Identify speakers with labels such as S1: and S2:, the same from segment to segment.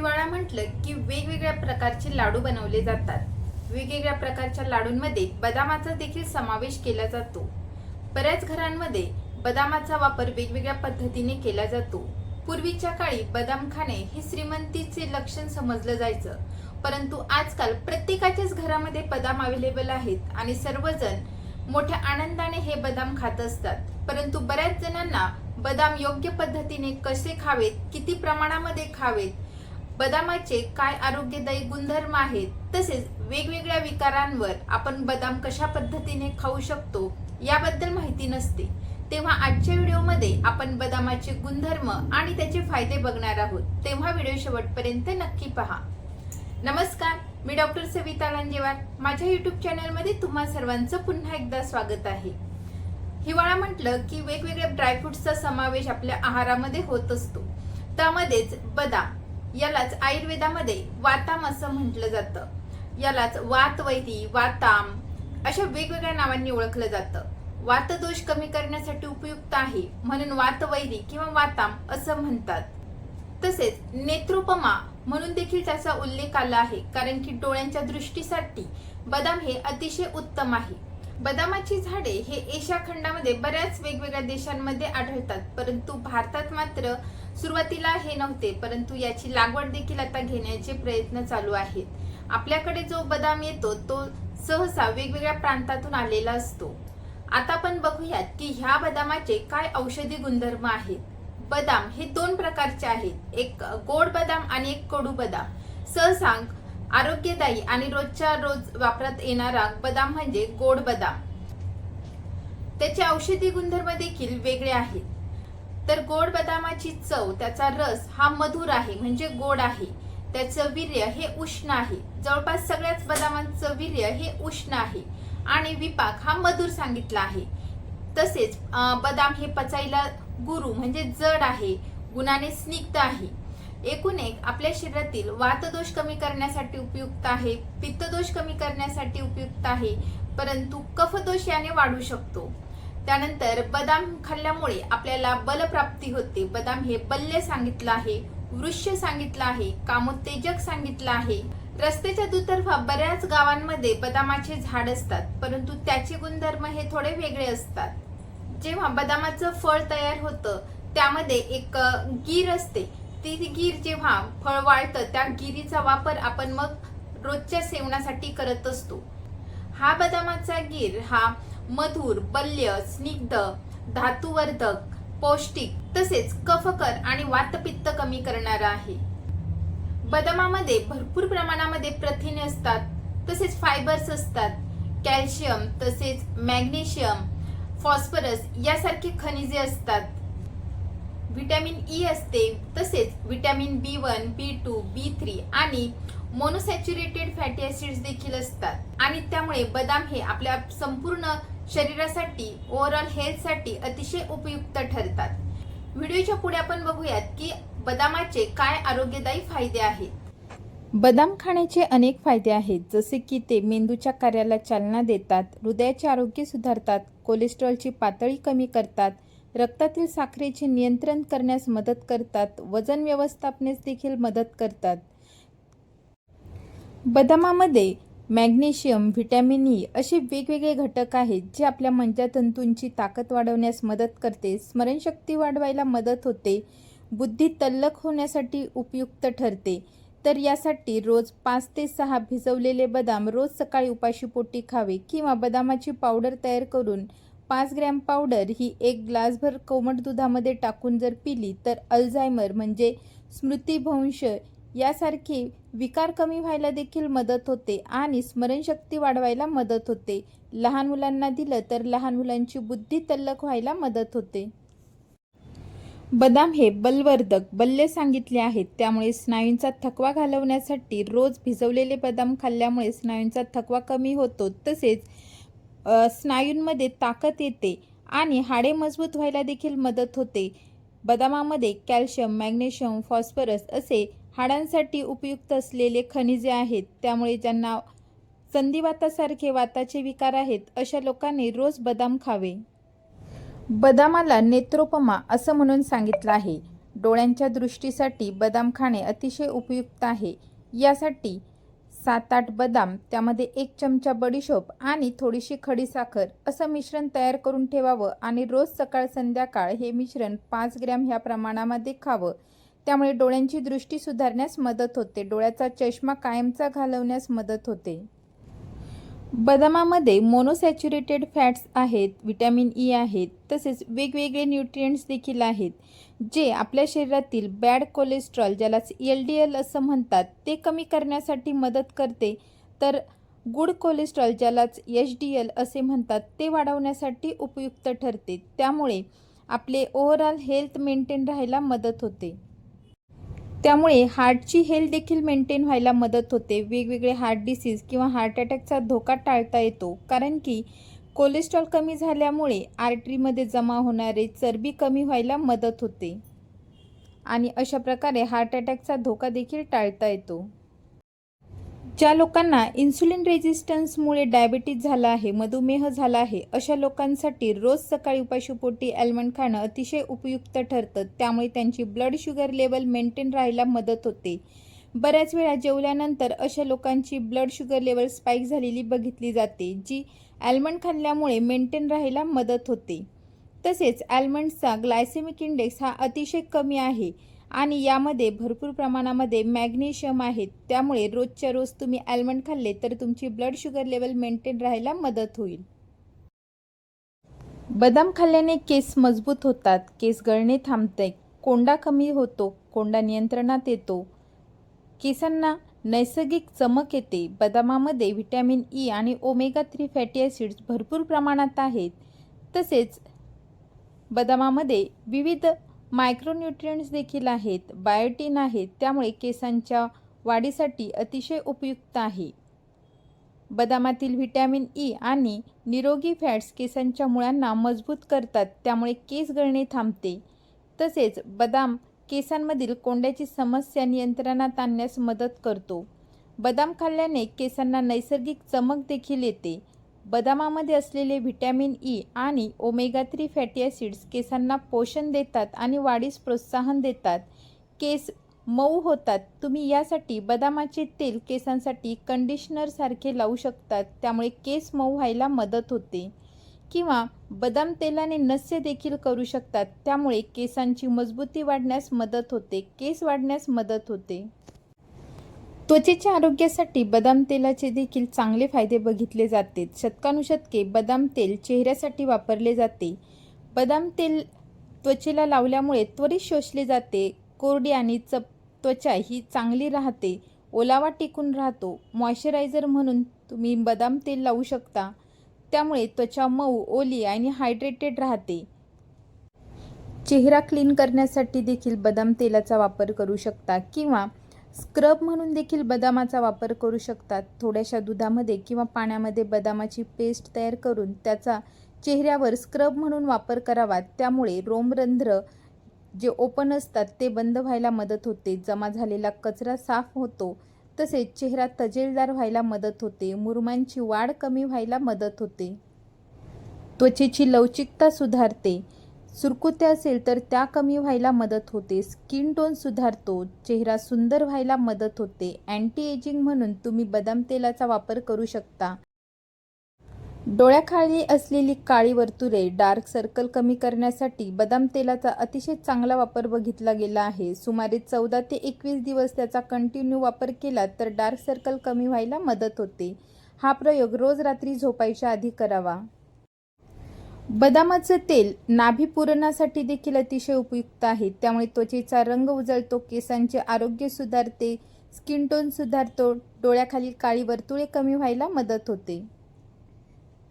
S1: हिवाळा म्हटलं की वेगवेगळ्या प्रकारचे लाडू बनवले जातात. वेगवेगळ्या प्रकारच्या लाडूंमध्ये बदामाचा देखील समावेश केला जातो. बऱ्याच घरांमध्ये बदामाचा वापर वेगवेगळ्या पद्धतीने केला जातो. पूर्वीच्या काळी बदाम खाणे हे श्रीमंतीचे लक्षण समजलं जायचं. परंतु आजकाल प्रत्येकाच्याच घरामध्ये बदाम अवेलेबल आहेत आणि सर्वजण मोठ्या आनंदाने हे बदाम खात असतात. परंतु बऱ्याच जणांना बदाम योग्य पद्धतीने कसे खावेत किती प्रमाणामध्ये खावेत बदामाचे काय आरोग्यदायी गुणधर्म आहेत? तसेच वेगवेगळ्या विकारांवर आपण बदाम कशा पद्धतीने खाऊ शकतो याबद्दल माहिती नसते. तेव्हा आजच्या व्हिडिओमध्ये आपण बदामाचे गुणधर्म आणि त्याचे फायदे बघणार आहोत. तेव्हा व्हिडिओ शेवटपर्यंत नक्की पहा. नमस्कार मी डॉक्टर सविता लांजेवार. माझ्या युट्यूब चॅनलमध्ये तुम्हा सर्वांचं पुन्हा एकदा स्वागत आहे. हिवाळा म्हटलं की वेगवेगळ्या ड्रायफ्रुट्सचा समावेश आपल्या आहारामध्ये होत असतो. त्यामध्येच बदाम यालाच आयुर्वेदामध्ये वाताम असं म्हटलं जातं. यालाच वातवैदी वाताम अशा वेगवेगळ्या नावांनी ओळखलं जातं. वातदोष कमी करण्यासाठी उपयुक्त आहे म्हणून वातवैदी किंवा वाताम असं म्हणतात. तसेच नेत्रोपमा म्हणून देखील त्याचा उल्लेख आला आहे कारण की डोळ्यांच्या दृष्टीसाठी बदाम हे अतिशय उत्तम आहे. बदामाची झाडे हे एशिया खंडामध्ये बऱ्याच वेगवेगळ्या देशांमध्ये आढळतात परंतु भारतात मात्र सुरुवातीला हे नव्हते परंतु याची लागवड देखील आता घेण्याचे प्रयत्न चालू आहेत. आपल्याकडे जो बदाम येतो तो सहसा वेगवेगळ्या प्रांतातून आलेला असतो. आता आपण बघूयात की ह्या बदामाचे काय औषधी गुणधर्म आहेत. बदाम हे दोन प्रकारचे आहेत एक गोड बदाम आणि एक कडू बदाम. सहसा आरोग्यदायी आणि रोजच्या रोज वापरात येणारा बदाम म्हणजे गोड बदाम. त्याचे औषधी गुणधर्म देखील वेगळे आहेत. तर गोड बदामाची चव त्याचा रस हा मधुर आहे म्हणजे गोड आहे. त्याचं वीर्य हे उष्ण आहे. जवळपास सगळ्याच बदामांचं वीर्य हे उष्ण आहे. आणि विपाक हा मधुर सांगितला आहे. तसेच बदाम हे पचायला गुरु म्हणजे जड आहे. गुणाने स्निग्ध आहे. एकूण एक आपल्या शरीरातील वातदोष कमी करण्यासाठी उपयुक्त आहे पित्तदोष कमी करण्यासाठी उपयुक्त आहे परंतु कफदोष याने वाढू शकतो. त्यानंतर बदाम खाल्ल्यामुळे आपल्याला बलप्राप्ती होते. बदाम हे बल्य सांगितलं आहे वृक्ष सांगितलं आहे कामोत्तेजक सांगितलं आहे. रस्त्याच्या दुतर्फा बऱ्याच गावांमध्ये बदामाचे झाड असतात परंतु त्याचे गुणधर्म हे थोडे वेगळे असतात. जेव्हा बदामाचं फळ तयार होतं त्यामध्ये एक गीर असते. ती गीर जेव्हा फळ वाळतं त्या गिरीचा वापर आपण मग रोजच्या सेवनासाठी करत असतो. हा बदामाचा गीर हा मधुर बल्य स्निग्ध धातुवर्धक पौष्टिक तसेच कफकर आणि वातपित्त कमी करणारा आहे. बदामामध्ये भरपूर प्रमाणामध्ये प्रथिने असतात तसेच फायबर्स असतात. कॅल्शियम तसेच मॅग्नेशियम फॉस्फरस यासारखे खनिजे असतात. व्हिटॅमिन ई असते तसेच vitamin B one B two B three आणि मोनोसॅच्युरेटेड फॅटी ऍसिड्स देखील असतात. आणि त्यामुळे बदाम हे आपल्या संपूर्ण शरीरासाठी ओव्हरऑल हेल्थसाठी अतिशय उपयुक्त ठरतात. व्हिडिओच्या पुढे आपण बघूयात की बदामाचे काय आरोग्यदायी फायदे आहेत. बदाम खाण्याचे अनेक फायदे आहेत जसे की ते मेंदूच्या कार्याला चालना देतात हृदयाचे आरोग्य सुधारतात कोलेस्ट्रॉलची पातळी कमी करतात रक्तातील साखरेचे नियंत्रण करण्यास मदत करतात वजन व्यवस्थापनेस देखील मदत करतात. बदामामध्ये मॅग्नेशियम व्हिटॅमिन ई असे वेगवेगळे घटक आहेत जे आपल्या मज्जातंतूंची ताकद वाढवण्यास मदत करते स्मरणशक्ती वाढवायला मदत होते बुद्धी तल्लक होण्यासाठी उपयुक्त ठरते. तर यासाठी रोज पाच ते सहा भिजवलेले बदाम रोज सकाळी उपाशीपोटी खावे किंवा बदामाची पावडर तयार करून पाच ग्रॅम पावडर ही एक ग्लासभर कोमट दुधामध्ये टाकून जर पिली तर अल्झायमर म्हणजे स्मृतीभंश यासारखे विकार कमी व्हायला देखील मदत होते आणि स्मरणशक्ती वाढवायला मदत होते. लहान मुलांना दिलं तर लहान मुलांची बुद्धी तल्लक व्हायला मदत होते. बदाम हे बलवर्धक बल्ले सांगितले आहेत. त्यामुळे स्नायूंचा थकवा घालवण्यासाठी रोज भिजवलेले बदाम खाल्ल्यामुळे स्नायूंचा थकवा कमी होतो. तसेच स्नायूंमध्ये ताकद येते आणि हाडे मजबूत व्हायला देखील मदत होते. बदामामध्ये कॅल्शियम मॅग्नेशियम फॉस्फरस असे हाडांसाठी उपयुक्त असलेले खनिजे आहेत. त्यामुळे ज्यांना संधिवातासारखे वाताचे विकार आहेत अशा लोकांनी रोज बदाम खावे. बदामाला नेत्रोपमा असं म्हणून सांगितलं आहे. डोळ्यांच्या दृष्टीसाठी बदाम खाणे अतिशय उपयुक्त आहे. यासाठी सात आठ बदाम त्यामध्ये एक चमचा बडीशोप आणि थोडीशी खडीसाखर असं मिश्रण तयार करून ठेवावं आणि रोज सकाळ संध्याकाळ हे मिश्रण पाच ग्रॅम ह्या प्रमाणामध्ये खावं. त्यामुळे डोळ्यांची दृष्टी सुधारण्यास मदत होते. डोळ्याचा चष्मा कायमचा घालवण्यास मदत होते. बदामामध्ये मोनोसॅच्युरेटेड फॅट्स आहेत विटॅमिन ई e आहेत तसेच वेगवेगळे न्यूट्रियंट्स देखील आहेत जे आपल्या शरीरातील बॅड कोलेस्ट्रॉल ज्यालाच एल डी एल असं म्हणतात ते कमी करण्यासाठी मदत करते. तर गुड कोलेस्ट्रॉल ज्यालाच एच डी एल असे म्हणतात ते वाढवण्यासाठी उपयुक्त ठरते. त्यामुळे आपले ओव्हरऑल हेल्थ मेंटेन राहायला मदत होते. त्यामुळे हार्टची हेल्थ देखील मेंटेन व्हायला मदत होते. वेगवेगळे हार्ट डिसीज किंवा हार्ट अटॅकचा धोका टाळता येतो. कारण की कोलेस्ट्रॉल कमी झाल्यामुळे आर्टरीमध्ये जमा होणारे चरबी कमी व्हायला मदत होते. आणि अशा प्रकारे हार्ट अटॅकचा धोका देखील टाळता येतो. ज्या लोकांना इन्सुलिन रेझिस्टन्समुळे डायबिटीज झाला आहे मधुमेह झाला आहे अशा लोकांसाठी रोज सकाळी उपाशीपोटी ॲल्मंड खाणं अतिशय उपयुक्त ठरतं. त्यामुळे त्यांची ब्लड शुगर लेवल मेंटेन राहायला मदत होते. बऱ्याच वेळा जेवल्यानंतर अशा लोकांची ब्लड शुगर लेवल स्पाईक झालेली बघितली जाते जी ॲल्मंड खाल्ल्यामुळे मेंटेन राहायला मदत होते. तसेच ॲल्मंडचा ग्लायसेमिक इंडेक्स हा अतिशय कमी आहे. आणि यामध्ये भरपूर प्रमाणामध्ये मॅग्नेशियम आहेत त्यामुळे रोजच्या रोज तुम्ही ॲल्मंड खाल्ले तर तुमची ब्लड शुगर लेवल मेंटेन राहायला मदत होईल. बदाम खाल्ल्याने केस मजबूत होतात. केस गळणे थांबते. कोंडा कमी होतो. कोंडा नियंत्रणात येतो. केसांना नैसर्गिक चमक येते. बदामामध्ये व्हिटॅमिन ई e आणि ओमेगा थ्री फॅटी ॲसिड्स भरपूर प्रमाणात आहेत. तसेच बदामामध्ये विविध मायक्रोन्युट्रियंट्स देखील आहेत बायोटीन आहेत त्यामुळे केसांच्या वाढीसाठी अतिशय उपयुक्त आहे. बदामातील व्हिटॅमिन ई आणि निरोगी फॅट्स केसांच्या मुळांना मजबूत करतात त्यामुळे केस गळणे थांबते. तसेच बदाम केसांमधील कोंड्याची समस्या नियंत्रणात आणण्यास मदत करतो. बदाम खाल्ल्याने केसांना नैसर्गिक चमक देखील येते. बदामामध्ये असलेले व्हिटॅमिन ई आणि ओमेगा थ्री फॅटी ॲसिड्स केसांना पोषण देतात आणि वाढीस प्रोत्साहन देतात. केस मऊ होतात. तुम्ही यासाठी बदामाचे तेल केसांसाठी कंडिशनरसारखे लावू शकतात. त्यामुळे केस मऊ व्हायला मदत होते. किंवा बदाम तेलाने नस्य देखील करू शकतात. त्यामुळे केसांची मजबूती वाढण्यास मदत होते. केस वाढण्यास मदत होते. त्वचेच्या आरोग्यासाठी बदाम तेलाचे देखील चांगले फायदे बघितले जाते. शतकानुशतके बदाम तेल चेहऱ्यासाठी वापरले जाते. बदाम तेल त्वचेला लावल्यामुळे त्वरित शोषले जाते. कोरडी आणि चप त्वचा ही चांगली राहते. ओलावा टिकून राहतो. मॉइश्चरायझर म्हणून तुम्ही बदाम तेल लावू शकता. त्यामुळे त्वचा मऊ ओली आणि हायड्रेटेड राहते. चेहरा क्लीन करण्यासाठी देखील बदाम तेलाचा वापर करू शकता किंवा स्क्रब म्हणून देखील बदामाचा वापर करू शकतात. थोड्याशा दुधामध्ये किंवा पाण्यामध्ये बदामाची पेस्ट तयार करून त्याचा चेहऱ्यावर स्क्रब म्हणून वापर करावा त्यामुळे रोमरंध्र जे ओपन असतात ते बंद व्हायला मदत होते. जमा झालेला कचरा साफ होतो तसेच चेहरा तजेलदार व्हायला मदत होते. मुरुमांची वाढ कमी व्हायला मदत होते. त्वचेची लवचिकता सुधारते. सुरकुत्या असेल तर त्या कमी व्हायला मदत होते. स्किन टोन सुधारतो चेहरा सुंदर व्हायला मदत होते. अँटी एजिंग म्हणून तुम्ही बदाम तेलाचा वापर करू शकता. डोळ्याखाली असलेली काळी वर्तुळे डार्क सर्कल कमी करण्यासाठी बदाम तेलाचा अतिशय चांगला वापर बघितला गेला आहे. सुमारे चौदा ते एकवीस दिवस त्याचा कंटिन्यू वापर केला तर डार्क सर्कल कमी व्हायला मदत होते. हा प्रयोग रोज रात्री झोपायच्या आधी करावा. बदामाचं तेल नाभी पुरणासाठी देखील अतिशय उपयुक्त आहे. त्यामुळे त्वचेचा रंग उजळतो केसांचे आरोग्य सुधारते स्किन टोन सुधारतो डोळ्याखाली काळी वर्तुळे कमी व्हायला मदत होते.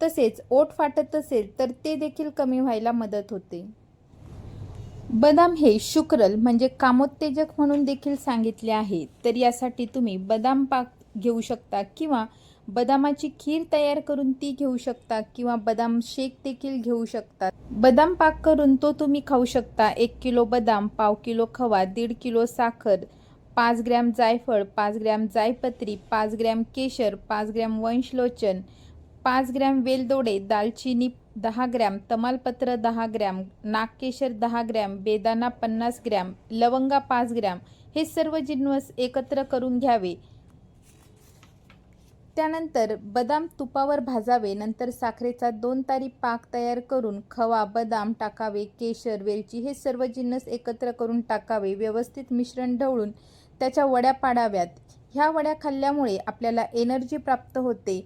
S1: तसेच ओठ फाटत असेल तर ते देखील कमी व्हायला मदत होते. बदाम हे शुक्रल म्हणजे कामोत्तेजक म्हणून देखील सांगितले आहे. तर यासाठी तुम्ही बदाम पाक घेऊ शकता किंवा बदामाची खीर तयार करून ती घेऊ शकता किंवा बदाम शेक देखील घेऊ शकता. बदाम पाक करून तो तुम्ही खाऊ शकता. एक किलो बदाम पाव किलो खवा दीड किलो साखर पाच ग्रॅम जायफळ पाच ग्रॅम जायपत्री पाच ग्रॅम केशर पाच ग्रॅम वंशलोचन पाच ग्रॅम वेलदोडे दालचिनी दहा ग्रॅम तमालपत्र दहा ग्रॅम नागकेशर दहा ग्रॅम बेदाना पन्नास ग्रॅम लवंगा पाच ग्रॅम हे सर्व जिन्नस एकत्र करून घ्यावे. त्यानंतर बदाम तुपावर भाजावे नंतर साखरेचा दोन तारी पाक तयार करून खवा बदाम टाकावे केशर वेलची हे सर्व जिन्नस एकत्र करून टाकावे व्यवस्थित मिश्रण ढवळून त्याच्या वड्या पाडाव्यात. ह्या वड्या खाल्ल्यामुळे आपल्याला एनर्जी प्राप्त होते.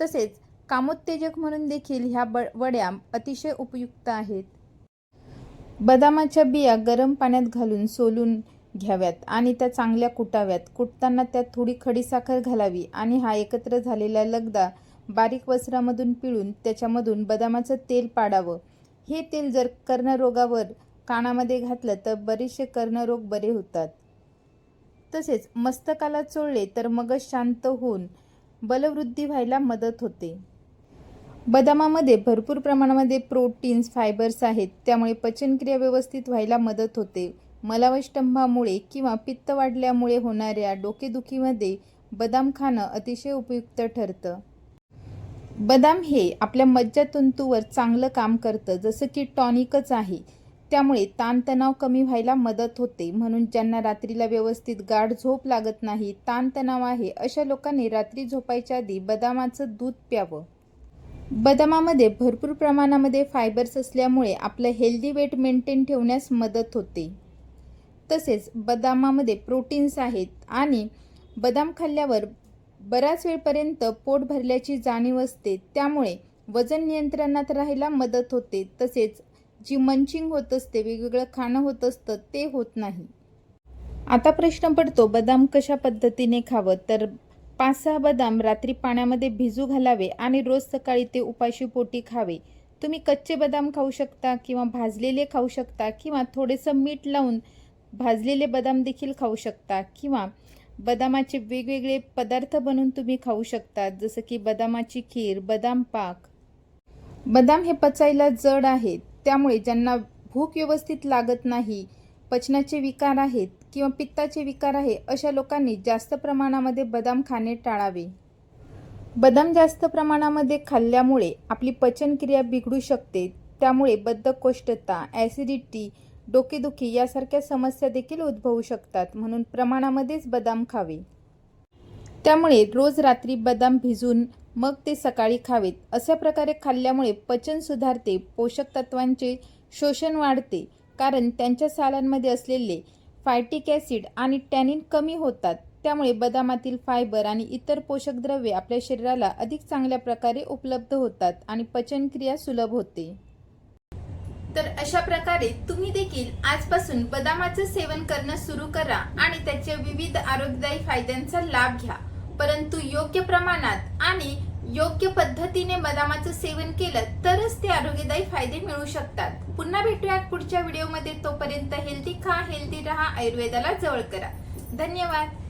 S1: तसेच कामोत्तेजक म्हणून देखील ह्या ब वड्या अतिशय उपयुक्त आहेत. बदामाच्या बिया गरम पाण्यात घालून सोलून घ्याव्यात आणि त्या चांगल्या कुटाव्यात. कुटताना त्यात थोडी खडीसाखर घालावी आणि हा एकत्र झालेला लगदा बारीक वस्त्रामधून पिळून त्याच्यामधून बदामाचं तेल पाडावं. हे तेल जर कर्णरोगावर कानामध्ये घातलं तर बरेचसे कर्णरोग बरे होतात. तसेच मस्तकाला चोळले तर मगज शांत होऊन बलवृद्धी व्हायला मदत होते. बदामामध्ये भरपूर प्रमाणामध्ये प्रोटीन्स फायबर्स आहेत त्यामुळे पचनक्रिया व्यवस्थित व्हायला मदत होते. मलावष्टंभामुळे किंवा पित्त वाढल्यामुळे होणाऱ्या डोकेदुखीमध्ये बदाम खाणं अतिशय उपयुक्त ठरतं. बदाम हे आपल्या मज्जातंतूवर चांगलं काम करतं जसं की टॉनिकच आहे. त्यामुळे ताणतणाव कमी व्हायला मदत होते. म्हणून ज्यांना रात्रीला व्यवस्थित गाढ झोप लागत नाही ताणतणाव आहे अशा लोकांनी रात्री झोपायच्या आधी बदामाचं दूध प्यावं. बदामामध्ये भरपूर प्रमाणामध्ये फायबर्स असल्यामुळे आपलं हेल्दी वेट मेंटेन ठेवण्यास मदत होते. तसेच बदामामध्ये प्रोटीन्स आहेत आणि बदाम खाल्ल्यावर बराच वेळपर्यंत पोट भरल्याची जाणीव असते. त्यामुळे वजन नियंत्रणात राहायला मदत होते. तसेच जी मंचिंग होत असते वेगवेगळं खाणं होत असतं ते होत नाही. आता प्रश्न पडतो बदाम कशा पद्धतीने खावं? तर पाच सहा बदाम रात्री पाण्यामध्ये भिजू घालावे आणि रोज सकाळी ते उपाशी पोटी खावे. तुम्ही कच्चे बदाम खाऊ शकता किंवा भाजलेले खाऊ शकता किंवा थोडेसं मीठ लावून भाजलेले बदाम देखील खाऊ शकता किंवा बदामाचे वेगवेगळे पदार्थ बनवून तुम्ही खाऊ शकता जसं की बदामाची खीर बदाम पाक. बदाम हे पचायला जड आहेत त्यामुळे ज्यांना भूक व्यवस्थित लागत नाही पचनाचे विकार आहेत किंवा पित्ताचे विकार आहे अशा लोकांनी जास्त प्रमाणामध्ये बदाम खाणे टाळावे. बदाम जास्त प्रमाणामध्ये खाल्ल्यामुळे आपली पचनक्रिया बिघडू शकते त्यामुळे बद्धकोष्ठता ॲसिडिटी डोकेदुखी यासारख्या समस्या देखील उद्भवू शकतात. म्हणून प्रमाणामध्येच बदाम खावे. त्यामुळे रोज रात्री बदाम भिजून मग ते सकाळी खावेत. अशा प्रकारे खाल्ल्यामुळे पचन सुधारते पोषक तत्वांचे शोषण वाढते कारण त्यांच्या सालांमध्ये असलेले फायटिक ॲसिड आणि टॅनिन कमी होतात. त्यामुळे बदामातील फायबर आणि इतर पोषक द्रव्ये आपल्या शरीराला अधिक चांगल्या प्रकारे उपलब्ध होतात आणि पचनक्रिया सुलभ होते. तर अशा प्रकारे तुम्ही देखील आजपासून बदामाचं सेवन करणं सुरू करा आणि त्याचे विविध आरोग्यदायी फायद्यांचा लाभ घ्या. परंतु योग्य प्रमाणात आणि योग्य पद्धतीने बदामाचं सेवन केलं तरच ते आरोग्यदायी फायदे मिळू शकतात. पुन्हा भेटूयात पुढच्या व्हिडिओमध्ये. तोपर्यंत हेल्दी खा हेल्दी रहा आयुर्वेदाला जवळ करा. धन्यवाद.